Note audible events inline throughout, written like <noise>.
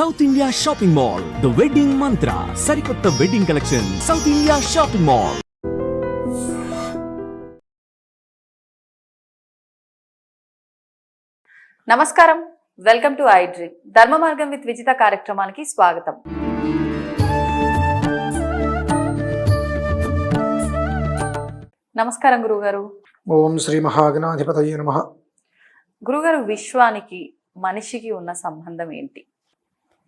South India shopping mall the wedding Mantra సరికొత్త wedding collection South India shopping mall నమస్కారం. Welcome to I dream Dharma Margam with Vijitha కార్యక్రమానికి స్వాగతం. నమస్కారం గురుగారు. ఓం శ్రీ మహాగణాధిపతయ నమ. గురుగారు విశ్వానికి మనిషికి ఉన్న సంబంధం ఏంటి?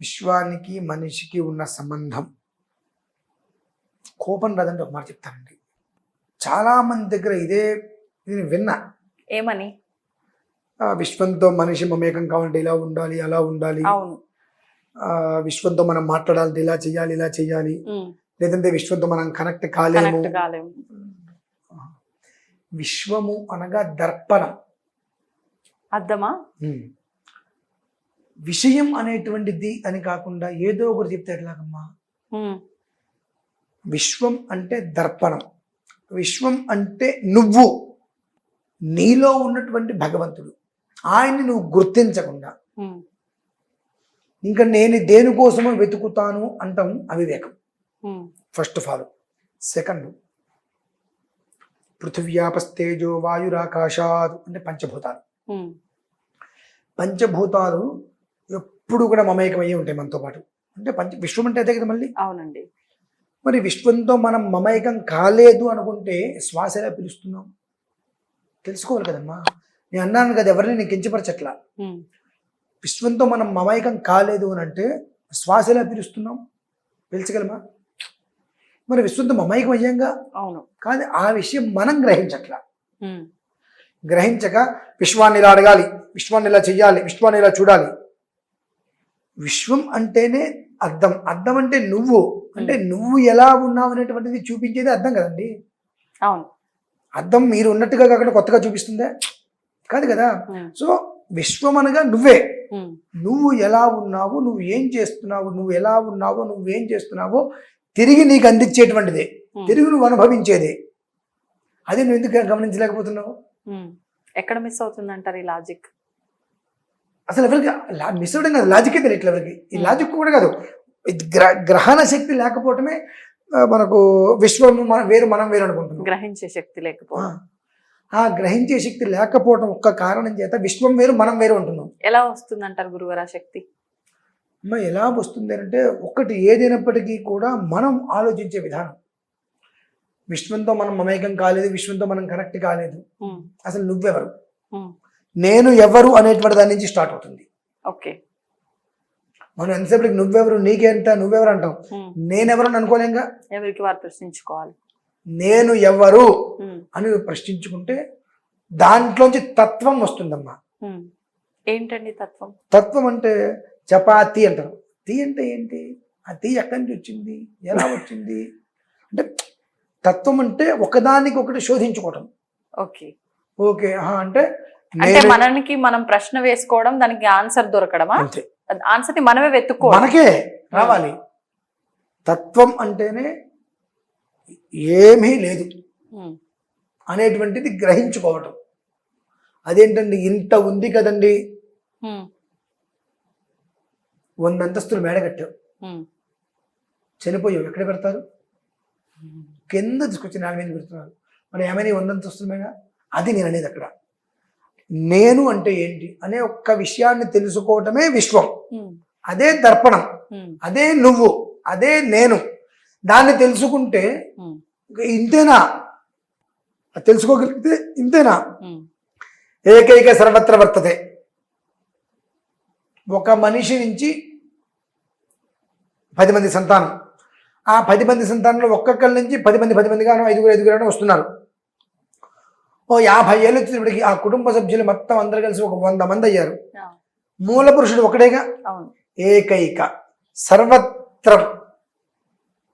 విశ్వానికి మనిషికి ఉన్న సంబంధం. కోపం రాదంటే ఒక మాట చెప్తానండి. చాలా మంది దగ్గర ఇదే నేను విన్నా. ఏమని? విశ్వంతో మనిషి మమేకం కావాలంటే ఇలా ఉండాలి అలా ఉండాలి. విశ్వంతో మనం మాట్లాడాలంటే ఇలా చేయాలి ఇలా చేయాలి లేదంటే విశ్వంతో మనం కనెక్ట్ కాలేము. విశ్వము అనగా దర్పణం. అర్థమా. విషయం అనేటువంటిది అని కాకుండా ఏదో ఒకటి చెప్తే ఎట్లాగమ్మా? విశ్వం అంటే దర్పణం. విశ్వం అంటే నువ్వు. నీలో ఉన్నటువంటి భగవంతుడు. ఆయన్ని నువ్వు గుర్తించకుండా. ఇంకా నేను దేనికోసమో వెతుకుతాను అంటాం అవివేకం. ఫస్ట్ ఆఫ్ ఆల్ సెకండ్ పృథివ్యాపస్తేజో వాయురాకాశాత్ అంటే పంచభూతాలు. పంచభూతాలు ఎప్పుడు కూడా మమేకమయ్యే ఉంటాయి మనతో పాటు. అంటే పంచ విశ్వం అంటే అదే కదా మళ్ళీ? అవునండి. మరి విశ్వంతో మనం మమేకం కాలేదు అనుకుంటే శ్వాస ఎలా పిలుస్తున్నాం? తెలుసుకోవాలి కదమ్మా. నేను అన్నాను కదా ఎవరిని నేను కించపరచట్లా. విశ్వంతో మనం మమేకం కాలేదు అని అంటే శ్వాస ఎలా పిలుస్తున్నాం? పిలిచగలమా మరి విశ్వంతో మమేకం అయ్యాంగా? అవును. కానీ ఆ విషయం మనం గ్రహించట్లా. గ్రహించక విశ్వాన్ని ఇలా అడగాలి విశ్వాన్ని ఇలా చెయ్యాలి విశ్వాన్ని ఇలా చూడాలి. విశ్వం అంటేనే అర్థం. అర్థం అంటే నువ్వు. అంటే నువ్వు ఎలా ఉన్నావు అనేటువంటిది చూపించేది అర్థం కదండి? అవును. అర్థం మీరు ఉన్నట్టుగా కాకుండా కొత్తగా చూపిస్తుందా? కాదు కదా. సో విశ్వం అనగా నువ్వే. నువ్వు ఎలా ఉన్నావు నువ్వు ఏం చేస్తున్నావు నువ్వు ఎలా ఉన్నావో నువ్వు ఏం చేస్తున్నావో తిరిగి నీకు అందించేటువంటిదే. తిరిగి నువ్వు అనుభవించేదే. అది నువ్వు ఎందుకు గమనించలేకపోతున్నావు. ఎక్కడ మిస్ అవుతుందంటారు ఈ లాజిక్? అసలు ఎవరికి మిస్ అవ్వడం కాదు. లాజికే తెలియట్లేదు ఎవరికి. ఈ Hmm. లాజిక్ కూడా కాదు. గ్రహణ శక్తి లేకపోవటమే మనకు విశ్వం మన- వేరు మనం వేరు అనుకుంటున్నాం. గ్రహించే శక్తి. లేకపోవడం ఆ గ్రహించే శక్తి లేకపోవడం ఒక్క కారణం చేత విశ్వం వేరు మనం వేరు ఉంటున్నాం ఎలా వస్తుందంటారు గురుగారు ఆ శక్తి? అమ్మ ఎలా వస్తుంది అంటే ఒకటి ఏదైనప్పటికీ కూడా మనం ఆలోచించే విధానం. విశ్వంతో మనం మమేకం కాలేదు విశ్వంతో మనం కనెక్ట్ కాలేదు. ఉమ్, అసలు నువ్వెవరు? ఉమ్, నేను ఎవరు అనేటువంటి దాని నుంచి స్టార్ట్ అవుతుంది. ఓకే. మనం ఎంతసేపటికి నువ్వెవరు నీకెంత నువ్వెవరు అంటాం. నేనెవరు అని అనుకోలేంగా? ఎవరికి వారు ప్రశ్నించుకోవాలి. నేను ఎవరు అని ప్రశ్నించుకుంటే దాంట్లోంచి తత్వం వస్తుందమ్మా. ఏంటండి తత్వం? తత్వం అంటే చపాతి అంటారు. తీ అంటే ఏంటి? ఆ తీ ఎక్కడి నుంచి వచ్చింది? ఎలా వచ్చింది? అంటే తత్వం అంటే ఒకదానికి ఒకటి శోధించుకోవటం. ఓకే. ఓకే అంటే అంటే మనకి మనం ప్రశ్న వేసుకోవడం దానికి ఆన్సర్ దొరకడమా? అంతే. ఆన్సర్ని మనమే వెతుక్కోవడం. మనకే రావాలి. తత్వం అంటేనే ఏమీ లేదు అనేటువంటిది గ్రహించుకోవటం. అదేంటండి ఇంత ఉంది కదండి. వంద అంతస్తులు మేడ కట్టావు. చనిపోయావు. ఎక్కడ పెడతారు? కింద తీసుకొచ్చి నేల మీద పెడుతున్నారు. మరి ఏమైనా ఈ వంద అంతస్తుల మేడ? అది నేను అనేది అక్కడ. నేను అంటే ఏంటి అనే ఒక్క విషయాన్ని తెలుసుకోవటమే విశ్వం. అదే దర్పణం అదే నువ్వు అదే నేను. దాన్ని తెలుసుకుంటే ఇంతేనా? తెలుసుకోగలిగితే ఇంతేనా? ఏకైక సర్వత్ర వర్తతే. ఒక మనిషి నుంచి పది మంది సంతానం. ఆ పది మంది సంతానంలో ఒక్కొక్కరి నుంచి పది మంది పది మంది గాను ఐదుగురు ఐదుగురు వస్తున్నారు. ఓ యాభై ఏళ్ళు వచ్చినప్పటికి ఆ కుటుంబ సభ్యులు మొత్తం అందరు కలిసి ఒక వంద మంది అయ్యారు. మూల పురుషుడు ఒకటేగా ఏకైక. సర్వత్రం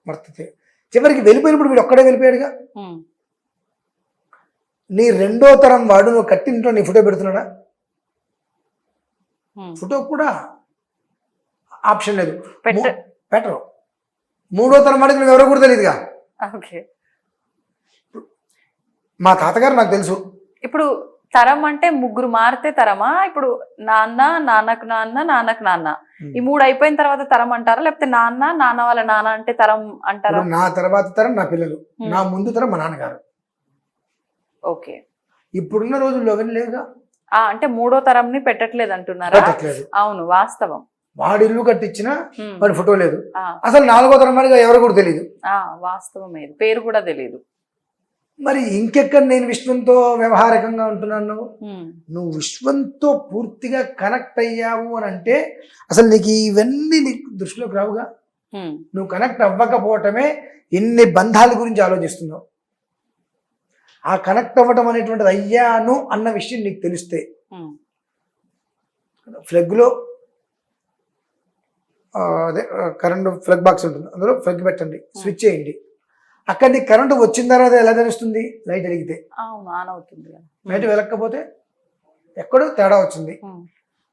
వర్తతే. చివరికి వెళ్ళిపోయినప్పుడు వీడు ఒక్కడే వెళ్ళిపోయాడుగా? నీ రెండో తరం వాడు నువ్వు కట్టింట్లో నీ ఫోటో పెడుతున్నాడా. ఫోటో కూడా ఆప్షన్ లేదు. పెట్టరు. మూడో తరం వాడికి నువ్వు ఎవరో కూడా తెలియదుగా? ఓకే. మా తాతగారు నాకు తెలుసు. ఇప్పుడు తరం అంటే ముగ్గురు మారితే తరమా? ఇప్పుడు నాన్న నాన్నకు నాన్న నాన్నకు నాన్న. ఈ మూడు అయిపోయిన తర్వాత తరం అంటారా? లేకపోతే నాన్న నాన్న వాళ్ళ నాన్న అంటే తరం అంటారా? నా తర్వాత తరం నా పిల్లలు. నా ముందు తరం మా నాన్నగారు. ఓకే. ఇప్పుడున్న రోజుల్లో అవన్నీ ఆ అంటే మూడో తరంని పెట్టట్లేదు అంటున్నారా? అవును వాస్తవం. వాడు ఇల్లు కట్టించినా. వాడి ఫోటో లేదు. అసలు నాలుగో తరం వాడిగా ఎవరు కూడా తెలియదు ఆ, వాస్తవం పేరు కూడా తెలియదు మరి ఇంకెక్కడ నేను విశ్వంతో వ్యవహారికంగా ఉంటున్నాను నువ్వు? విశ్వంతో పూర్తిగా కనెక్ట్ అయ్యావు అని అంటే అసలు నీకు ఇవన్నీ నీకు దృష్టిలోకి రావుగా? నువ్వు కనెక్ట్ అవ్వకపోవటమే ఎన్ని బంధాల గురించి ఆలోచిస్తున్నావు? ఆ కనెక్ట్ అవ్వటం అనేటువంటిది అయ్యాను అన్న విషయం నీకు తెలిస్తే ఫ్లగ్లో అదే కరెంట్ ఫ్లగ్ బాక్స్ ఉంటుంది. అందులో ఫ్లగ్ పెట్టండి స్విచ్ చేయండి. అక్కడ నీకు కరెంటు వచ్చిన తర్వాత ఎలా తెలుస్తుంది? లైట్ వెలిగితే. ఆన్ అవుతుంది లైట్ వెలగకపోతే ఎక్కడో తేడా వచ్చింది. ఉమ్,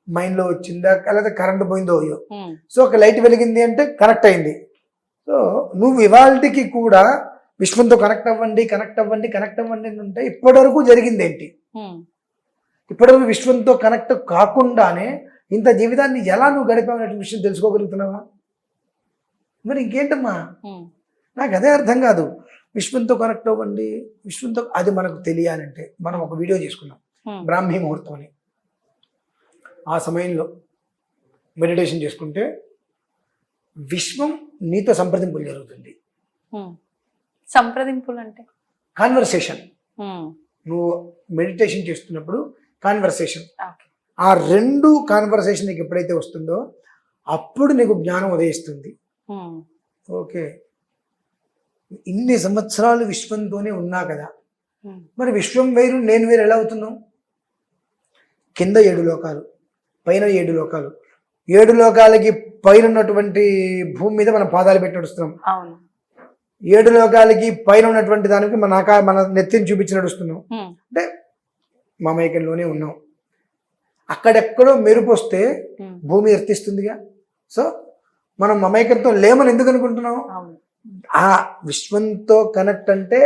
మైండ్లో వచ్చిందా లేకపోతే కరెంటు పోయిందో అయ్యో. సో ఒక లైట్ వెలిగింది అంటే కనెక్ట్ అయింది. సో నువ్వు ఇవాళకి కూడా విశ్వంతో కనెక్ట్ అవ్వండి కనెక్ట్ అవ్వండి కనెక్ట్ అవ్వండి అని ఉంటే ఇప్పటివరకు జరిగింది ఏంటి? ఉమ్, ఇప్పటివరకు విశ్వంతో కనెక్ట్ కాకుండానే ఇంత జీవితాన్ని ఎలా నువ్వు గడిపావు అనే విషయం తెలుసుకోగలుగుతున్నావా? మరి ఇంకేంటమ్మా? నాకు అదే అర్థం కాదు. విశ్వంతో కనెక్ట్ అవ్వండి. విశ్వంతో అది మనకు తెలియాలంటే మనం ఒక వీడియో చేసుకున్నాం ఉమ్, బ్రాహ్మీ ముహూర్తం అని ఆ సమయంలో మెడిటేషన్ చేసుకుంటే విశ్వం నీతో సంప్రదింపులు జరుగుతుంది. ఉమ్. సంప్రదింపులు అంటే కాన్వర్సేషన్ ఉమ్, నువ్వు మెడిటేషన్ చేస్తున్నప్పుడు కాన్వర్సేషన్ ఆ రెండు కాన్వర్సేషన్ నీకు ఎప్పుడైతే వస్తుందో అప్పుడు నీకు జ్ఞానం ఉదయిస్తుంది. ఓకే ఇన్ని సంవత్సరాలు విశ్వంతోనే ఉన్నా కదా. మరి విశ్వం వేరు నేను వేరు ఎలా అవుతున్నావు కింద ఏడు లోకాలు పైన ఏడు లోకాలు. ఏడు లోకాలకి పైన ఉన్నటువంటి భూమి మీద మనం పాదాలు పెట్టి నడుస్తున్నాం. ఏడు లోకాలకి పైన ఉన్నటువంటి దానికి మన ఆకా మన నెత్తిని చూపించి నడుస్తున్నాం. అంటే మమైకంలోనే ఉన్నాం. అక్కడెక్కడో మెరుపు వస్తే భూమి ఎర్తిస్తుందిగా. సో మనం మమైకంతో లేమని ఎందుకు అనుకుంటున్నాం? ఆ విశ్వంతో కనెక్ట్ అంటే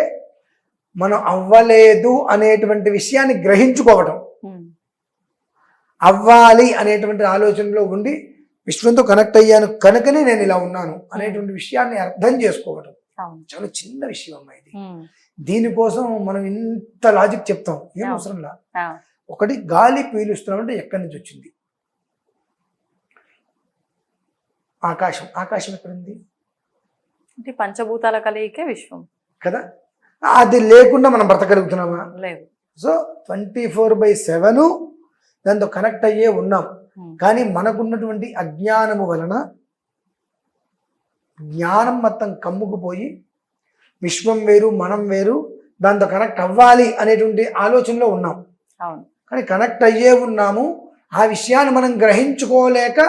మనం అవ్వలేదు అనేటువంటి విషయాన్ని గ్రహించుకోవటం. అవ్వాలి అనేటువంటి ఆలోచనలో ఉండి విశ్వంతో కనెక్ట్ అయ్యాను కనుకనే నేను ఇలా ఉన్నాను అనేటువంటి విషయాన్ని అర్థం చేసుకోవటం. చాలా చిన్న విషయం అమ్మా ఇది. దీనికోసం మనం ఇంత లాజిక్ చెప్తాం. ఏం. అవసరంలా ఒకటి గాలి పీలుస్తున్నామంటే ఎక్కడి నుంచి వచ్చింది? ఆకాశం. ఆకాశం ఎక్కడుంది? అంటే పంచభూతాల కలయికే విశ్వం. కదా? అది లేకుండా మనం బ్రతకగలుగుతున్నామా? లేదు. So twenty four by seven దాంతో కనెక్ట్ అయ్యే ఉన్నాం. కానీ మనకున్నటువంటి అజ్ఞానము వలన జ్ఞానం మొత్తం కమ్ముకుపోయి విశ్వం వేరు మనం వేరు దాంతో కనెక్ట్ అవ్వాలి అనేటువంటి ఆలోచనలో ఉన్నాం. అవును. కానీ కనెక్ట్ అయ్యే ఉన్నాము ఆ విషయాన్ని మనం గ్రహించుకోలేక.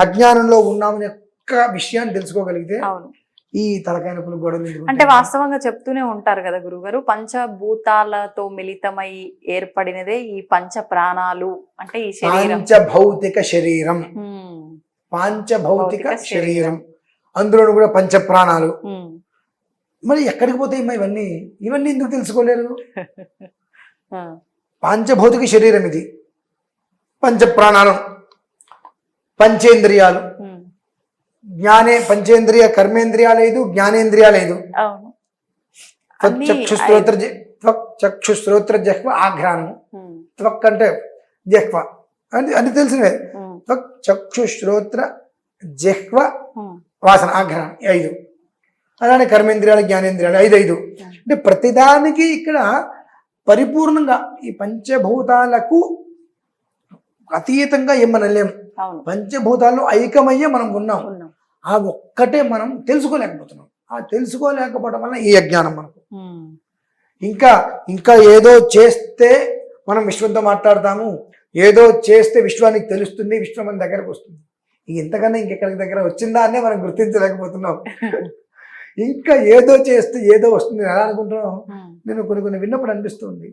అజ్ఞానంలో ఉన్నామని ఒక్క విషయాన్ని తెలుసుకోగలిగితే అవును. ఈ తలకాయ నొప్పులు గొడవలు ఎందుకు అంటే? వాస్తవంగా చెప్తూనే ఉంటారు కదా గురుగారు పంచభూతాలతో మిళితమై ఏర్పడినదే ఈ పంచ ప్రాణాలు అంటే ఈ శరీరం. పాంచభౌతిక శరీరం. పాంచభౌతిక భౌతిక శరీరం. అందులో కూడా పంచ ప్రాణాలు మరి ఎక్కడికి పోతాయి ఇవన్నీ? ఇవన్నీ ఎందుకు తెలుసుకోలేరు? <laughs> పాంచభౌతిక శరీరం ఇది. పంచ ప్రాణాలు పంచేంద్రియాలు జ్ఞానే పంచేంద్రియ కర్మేంద్రియాలు ఐదు జ్ఞానేంద్రియాలు ఐదు. అవును అన్నీ చక్షుశ్రోత్ర చక్షుశ్రోత్ర జహ్వ ఆఘ్రానము ఉమ్, త్వక్ అంటే జహ్వ. అని అని తెలిసినవే. త్వక్ చక్షుశ్రోత్ర జహ్వ వాసన ఆఘ్రానం ఈ ఐదు. అలానే కర్మేంద్రియాలు జ్ఞానేంద్రియాలు ఐదు ఐదు. అంటే ప్రతిదానికి ఇక్కడ పరిపూర్ణంగా ఈ పంచభూతాలకు అతీతంగా ఏం మనం లేం. అవును. పంచభూతాల్లో ఐకమయ్యే మనం ఉన్నాం. ఆ ఒక్కటే మనం తెలుసుకోలేకపోతున్నాం. ఆ తెలుసుకోలేకపోవడం వల్ల ఈ అజ్ఞానం మనకు. ఇంకా ఇంకా ఏదో చేస్తే మనం విశ్వంతో మాట్లాడతాము. ఏదో చేస్తే విశ్వానికి తెలుస్తుంది విశ్వం మన దగ్గరకు వస్తుంది. ఇంక ఇంతకన్నా ఇంకెక్కడికి దగ్గర వచ్చిందా అనే మనం గుర్తించలేకపోతున్నాం. ఇంకా ఏదో చేస్తే ఏదో వస్తుంది ఎలా అనుకుంటున్నాం? నేను కొన్ని కొన్ని విన్నప్పుడు అనిపిస్తుంది.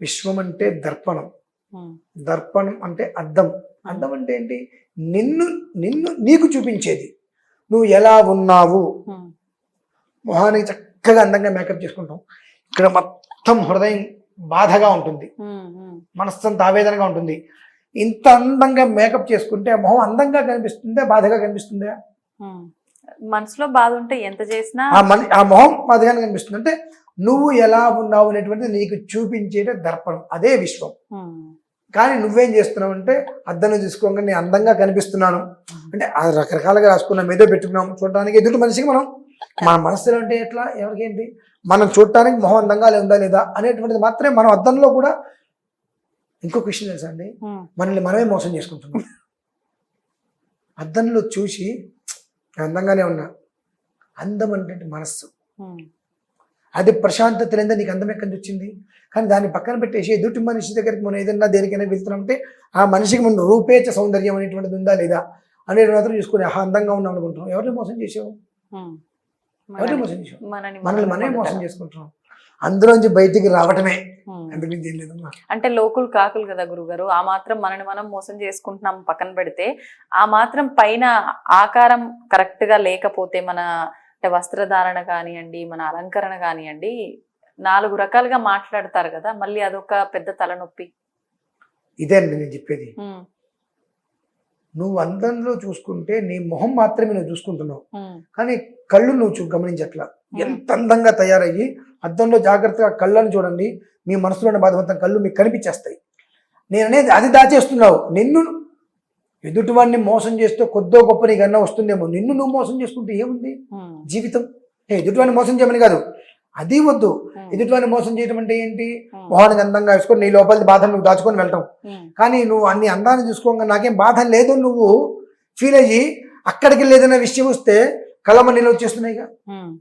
విశ్వం అంటే దర్పణం. దర్పణం అంటే అద్దం. అద్దం అంటే ఏంటి? నిన్ను నిన్ను నీకు చూపించేది. నువ్వు ఎలా ఉన్నావు? మొహానికి చక్కగా అందంగా మేకప్ చేసుకుంటాం. ఇక్కడ మొత్తం హృదయం బాధగా ఉంటుంది. మనస్సంత ఆవేదనగా ఉంటుంది. ఇంత అందంగా మేకప్ చేసుకుంటే మొహం అందంగా కనిపిస్తుందా? బాధగా కనిపిస్తుందా. మనసులో బాధ ఉంటే ఎంత చేసినా ఆ మొహం బాధగానే కనిపిస్తుంది. అంటే నువ్వు ఎలా ఉన్నావు అనేటువంటిది నీకు చూపించేట దర్పణం. అదే విశ్వం. కానీ నువ్వేం చేస్తున్నావు అంటే అద్దంలో తీసుకోగా నేను అందంగా కనిపిస్తున్నాను. అంటే ఆ రకరకాలుగా రాసుకున్నాం ఏదో పెట్టుకున్నాం. చూడడానికి ఎదుటి మనిషికి మనం మన మనసులో అంటే ఎట్లా ఎవరికేంటి మనం చూడటానికి మొహం అందంగా ఉందా లేదా అనేటువంటిది మాత్రమే మనం అద్దంలో కూడా ఇంకొక విషయం తెలుసా అండి? మనల్ని మనమే మోసం చేసుకుంటున్నాం. అద్దంలో చూసి "నేను అందంగానే ఉన్నా. అందం అంటే మనస్సు. అది ప్రశాంతత లేదా నీకు అందం ఎక్కడి నుంచి వచ్చింది? కానీ దాన్ని పక్కన పెట్టేసి ఎదుటి మనిషి దగ్గరికి మనం ఏదైనా దేనికైనా వెళ్తున్నామంటే ఆ మనిషికి మన రూపేచ సౌందర్యం అనేటువంటిది ఉందా లేదా అనేది మాత్రం చూసుకుని ఆహా అందంగా ఉన్నాం అనుకుంటున్నాం. ఎవరిని మోసం చేసావు. ఎవరిని మోసం చేసావు? మనల్ని మనం మనమే మోసం. చేసుకుంటున్నాం. అందులోంచి బయటికి రావటమే. అంటే లోకులు కాకులు కదా గురుగారు. ఆ మాత్రం మనని మనం మోసం చేసుకుంటున్నాం పక్కన పెడితే ఆ మాత్రం పైన ఆకారం కరెక్ట్గా లేకపోతే మన అంటే వస్త్రధారణ కానివ్వండి మన అలంకరణ కానివ్వండి నాలుగు రకాలుగా మాట్లాడతారు కదా మళ్ళీ అదొక పెద్ద తలనొప్పి. ఇదే అండి నేను చెప్పేది. నువ్వు అందంలో చూసుకుంటే నీ మొహం మాత్రమే నువ్వు చూసుకుంటున్నావు. కానీ కళ్ళు నువ్వు చూ గమనించట్లా. ఎంత అందంగా తయారయ్యి అద్దంలో జాగ్రత్తగా కళ్ళను చూడండి మీ మనసులో ఉన్న బాధ మొత్తం కళ్ళు మీకు కనిపించేస్తాయి. నేను అనేది అది దాచేస్తున్నావు. నిన్ను ఎదుటివాడిని మోసం చేస్తూ కొద్దో గొప్ప నీకన్నా వస్తుందేమో. నిన్ను నువ్వు మోసం చేసుకుంటే ఏముంది? ఉమ్, జీవితం. ఎదుటివాడిని మోసం చేయమని కాదు. అది వద్దు. ఉమ్, ఎదుటివాడిని మోసం చేయడం అంటే ఏంటి? ఉమ్, మొహానికి అందంగా వేసుకొని నీ లోపలి బాధను నువ్వు దాచుకొని వెళ్ళటం. కానీ నువ్వు అన్ని అందాన్ని చూసుకోగా నాకేం బాధ లేదు నువ్వు? ఫీల్ అయ్యి అక్కడికి లేదన్న విషయం వస్తే కళ్ళమ్మ నీళ్ళు వచ్చేస్తున్నాయిగా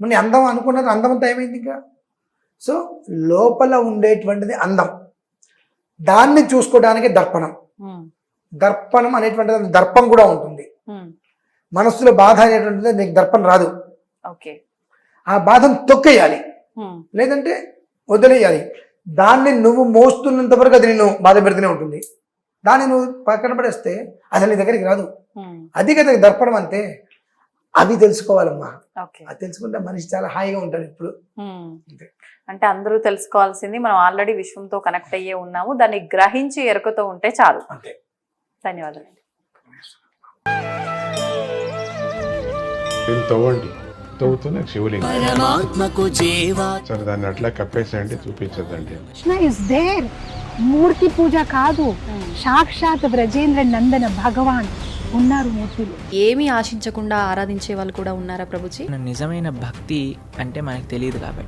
మన అందం అనుకున్నది అందం అంతా ఏమైంది ఇంకా? సో లోపల ఉండేటువంటిది అందం. దాన్ని చూసుకోవడానికి దర్పణం. దర్పణం అనేటువంటిది దర్పం కూడా ఉంటుంది. ఉమ్, మనస్సులో బాధ అనేటువంటిది నీకు దర్పం రాదు. ఓకే ఆ బాధను తొక్కేయాలి. ఉమ్, లేదంటే వదిలేయాలి. దాన్ని నువ్వు మోస్తున్నంత వరకు అది నిన్ను బాధ పెడుతూనే ఉంటుంది. దాన్ని నువ్వు పక్కన పడేస్తే అసలు నీ దగ్గరికి రాదు. ఉమ్, అది కదా దర్పణం అంతే అవి తెలుసుకోవాలమ్మా. ఓకే అది తెలుసుకుంటే మనిషి చాలా హాయిగా ఉంటాడు ఇప్పుడు. అంటే అందరూ తెలుసుకోవాల్సింది మనం ఆల్రెడీ విశ్వంతో కనెక్ట్ అయ్యే ఉన్నాము. దాన్ని గ్రహించి ఎరుకతో ఉంటే చాలు. అంతే. ధన్యవాదాలు దీన్ని తవ్వండి. తవ్వుతూనే శివలింగం. సరే దాన్ని అట్లా కప్పేసేయండి చూపించదండి కృష్ణ ఇస్ దేర్ మూర్తి పూజ కాదు. సాక్షాత్ బ్రజేంద్ర నందన భగవాన్ ఉన్నారు మూర్తిలో. ఏమీ ఆశించకుండా ఆరాధించే వాళ్ళు కూడా ఉన్నారా ప్రభుజీ? నిజమైన భక్తి అంటే మనకు తెలియదు కాబట్టి.